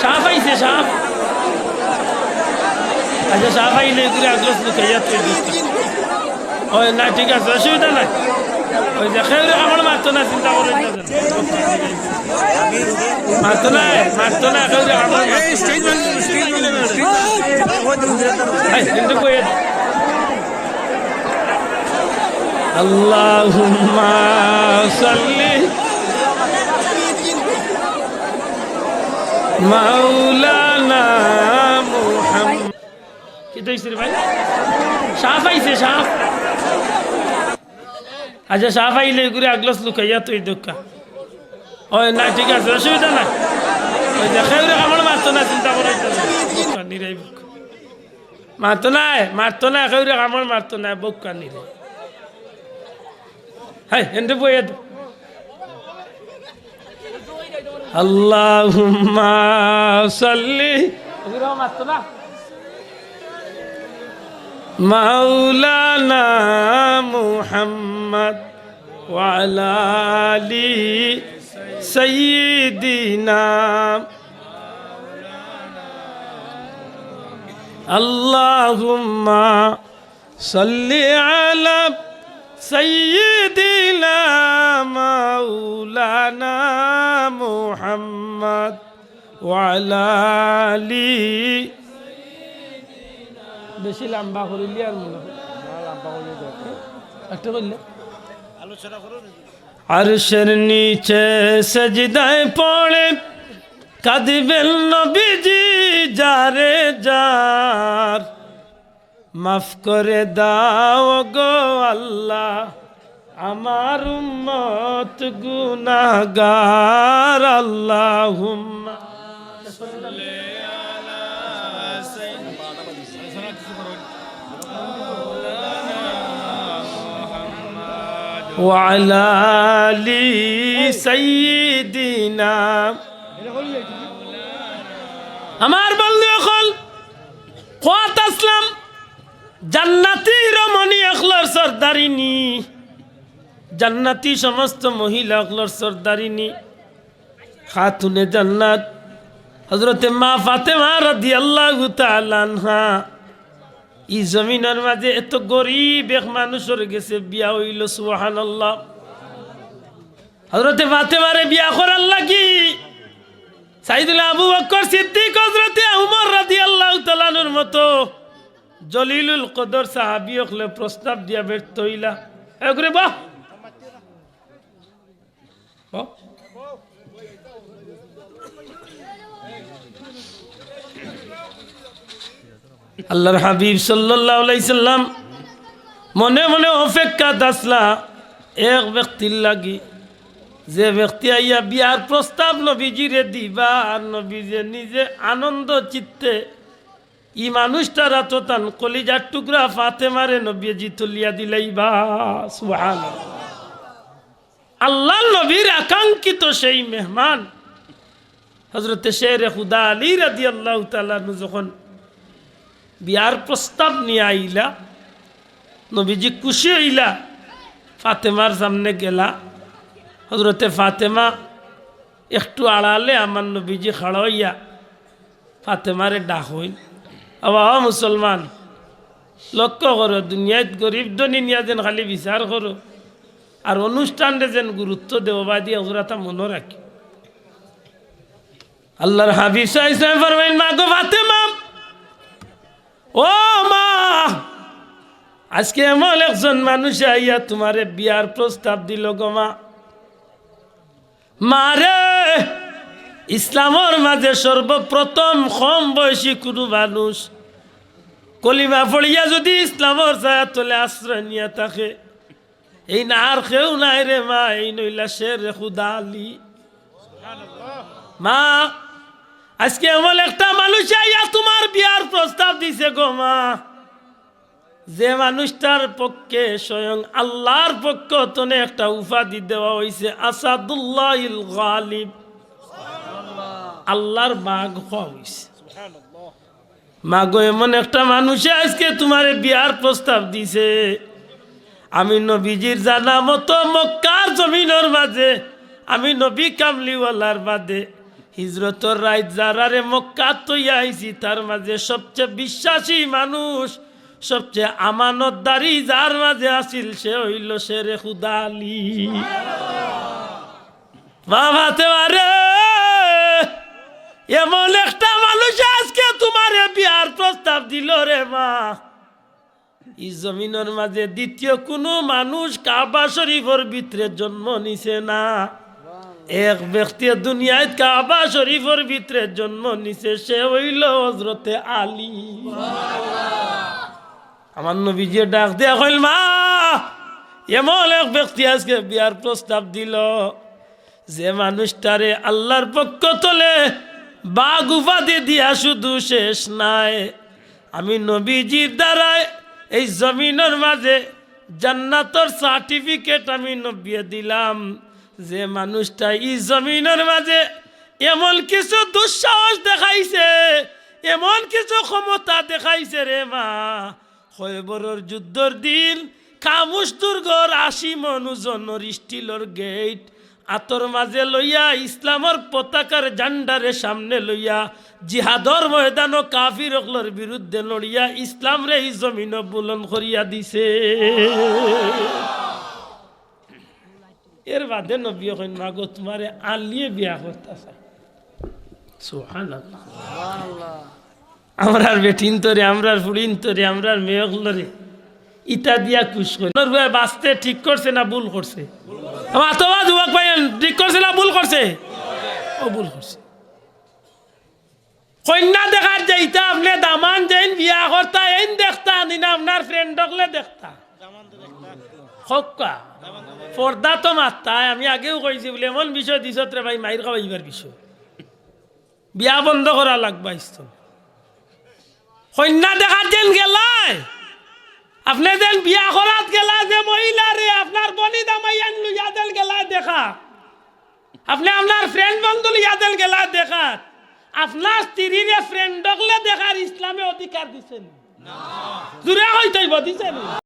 সাপ আইছে সাপ আচ্ছা সাপ আইলে তুই দিচ্ছি ওই না ঠিক আছে অসুবিধা নাই। ওই খেয়ে আমার মারতো না চিন্তা করে মারতো না মারতো না কিন্তু কয়ে আল্লাহুম্মা সাল্লি আচ্ছা সাপ আইলে ঘুরে আগলস লুকাইয়া তুই দোকা। ওই, না, ঠিক আছে, অসুবিধা নাই। ওই খেয়ে আমার মারতো না, চিন্তা করে নিরাই মারতো নাই, মারতো না খেয়ে আমার মারতো না বুক কানিরে হাই এন্ড বইয়ে আল্লাহুম্মা সাল্লি মাওলানা মুহাম্মদ ওয়ালালি সৈদিনা আল্লাহুম্মা সাল্লি আলা সঈদিলা মৌলানা মোহাম্মদ ওয়ালালি বেশি লম্বা করিলি আর মনে লম্বা করলে একটা করলে আলোচনা করুন আরশের নিচে সজদায় পড়ে কাঁদিবেন নবীজি যারে যার। মাফ করে দাও গো আল্লাহ আমার উম্মত গুনাহগার আল্লাহুম্মা وعلى آل سيدنا আমার বন্ধু এখন কোয়াত আসলাম জান্নাতি রমণী এখলর সর্দারিনী। জান্নাতি সমস্ত মহিলা এখলর সর্দারিনী। খাতুনে জান্নাত হজরতে মা ফাতেমা রাদি আল্লাহ তালানহা ই জমিনের মাঝে এত গরিব এক মানুষের গেছে, বিয়া হইল সুহান আল্লাহ হজরতে ফাতেমারে বিয়া করার লাগি। সাইদুল আবু বকর সিদ্দিক হজরতে উমর রাদি আল্লাহ তালানুর মতো। জলিলুল কদর সাহাবি হলে প্রস্তাব দিয়া ব্যর্থ হইলা। এগুলো বাহ। আল্লাহর হাবিব সাল্লাম মনে মনে অপেক্ষা দাসলা এক ব্যক্তির লাগি। যে ব্যক্তি আইয়া বিয়ার প্রস্তাব নবীজিরে দিবা, আর নবীজে নিজে আনন্দ চিত্তে ই মানুষটার আততান কলিজার টুকরা ফাতে মারে নবীজি তুলিয়া দিলাইবা সুহান আল্লাহ নবীর আকাঙ্ক্ষিত সেই মেহমান হজরতে শের খুদা আলী রাদি আল্লাহ তালু যখন বিয়ার প্রস্তাব নিয়ে আইলা, নবীজি খুশি হইলা, ফাতেমার সামনে গেলা। হজরতে ফাতেমা একটু আড়ালে আমার নবীজি খাড়া হইয়া ফাতেমারে ডাক হইল। আবা মুসলমান লক্ষ্য করো, দুনিয়াত গরিব ধনী নিয়া যেন খালি বিচার করো। আর অনুষ্ঠানরে যেন গুরুত্ব দেব বা দিয়ে ওরা মনে রাখি। আল্লাহর হাবিব মা ও মা, আজকে এমন একজন মানুষ আইয়া তোমারে বিয়ার প্রস্তাব দিল গো মা। মারে ইসলামর মাঝে সর্বপ্রথম কম বয়সী কোনো মানুষ কলিমা পড়িয়া যদি ইসলামর ছায়া তোলে আশ্রয় নিয়ে থাকে এই না কেউ নাই রে মা, এই নইলা শের খুদা আলী। মা, আজকে এমন একটা মানুষ আইয়া তোমার বিয়ার প্রস্তাব দিছে গো মা। যে মানুষটার পক্ষে স্বয়ং আল্লাহর পক্ষ তনে একটা উপাধি দেওয়া হয়েছে আসাদুল্লাহ গালিব। আল্লাহর বাঘ হওয়া হয়েছে মাগো, এমন একটা মানুষে আজকে তোমার বিয়ার প্রস্তাব দিছে। আমি নবীজির জানা মতো মক্কার জমিনের মাঝে, আমি নবী কামলিওয়ালার বাদে হিজরতর রাইত যারারে মক্কা তৈয়া তার মাঝে সবচেয়ে বিশ্বাসী মানুষ, সবচেয়ে আমানতদারি যার মাঝে আসিল সে হইল শেরে খুদালি বাবাতে পারে এমন একটা মানুষ আজকে দিল রে মা। এই জমিনের মাঝে দ্বিতীয় কোনো মানুষ কাবা শরীফের ভিতরে জন্ম নিছে না। এক ব্যক্তি দুনিয়ায় কাবা শরীফের ভিতরে জন্ম নিছে, সে হইল হজরতে আলী। আমার নবীজি ডাক দেয়া হইল মা, এমন এক ব্যক্তি আজকে বিয়ার প্রস্তাব দিল, যে মানুষটারে আল্লাহর পক্ষ তলে বাঘ উপাধি দিয়া শুধু শেষ নাই। আমি নবীজির দ্বারায় এই জমিনের মাঝে জান্নাতর সার্টিফিকেট আমি নবিয়ে দিলাম। যে মানুষটা এই জমিনের মাঝে এমন কিছু দুঃসাহস দেখাইছে, এমন কিছু ক্ষমতা দেখাইছে রে মা। খয়বরের যুদ্ধর দিন কামুস দুর্গর আশি মনুজনের স্টিলর গেট আতর মাঝে লইয়া ইসলামর পতাকার জান্ডারে সামনে লইয়া জিহাদর ময়দান ও কাফির অকলর বিরুদ্ধে লড়িয়া ইসলাম রে এই জমিন বুলন করিয়া দিছে। এর বাদে নবী কইন মাগো তোমারে আলিয়ে বিয়া করতেছে সুবহানাল্লাহ। আমরার বেটিন তরে আমরার ফুড়িন তরে আমরার মেয়কলরে ইটা দিয়া কুশ করে। বাঁচতে ঠিক করছে না ভুল করছে? আতবা যুবক ভাই ঠিক করছে না ভুল করছে ও ভুল করছে কন্যা দেখার যাইতা আপনি দামান যেন বিয়া করতা এইন দেখতা, নিনা আপনার ফ্রেন্ড হকলে দেখতা। হকা পর্দা তো মাত্তায় আমি আগেও কইছি বলে এমন বিষয় দিছত রে ভাই মাইর খাওয়াইবার বিষয় বিয়া বন্ধ করা লাগবা ইস্তন কন্যা দেখার যেন গেলায় আপনি যেন বিয়া করাত গেলা যে মহিলা রে আপনার বনি দামাইয়ান লুইয়া দেন গেলা দেখা আপনি আপনার ফ্রেন্ড বন্ধু ইয়াদের গেলা দেখা আপনার স্ত্রীর ফ্রেন্ড ডকলে দেখার ইসলামে অধিকার দিছেন। জুড়ে হইতইব দিছেন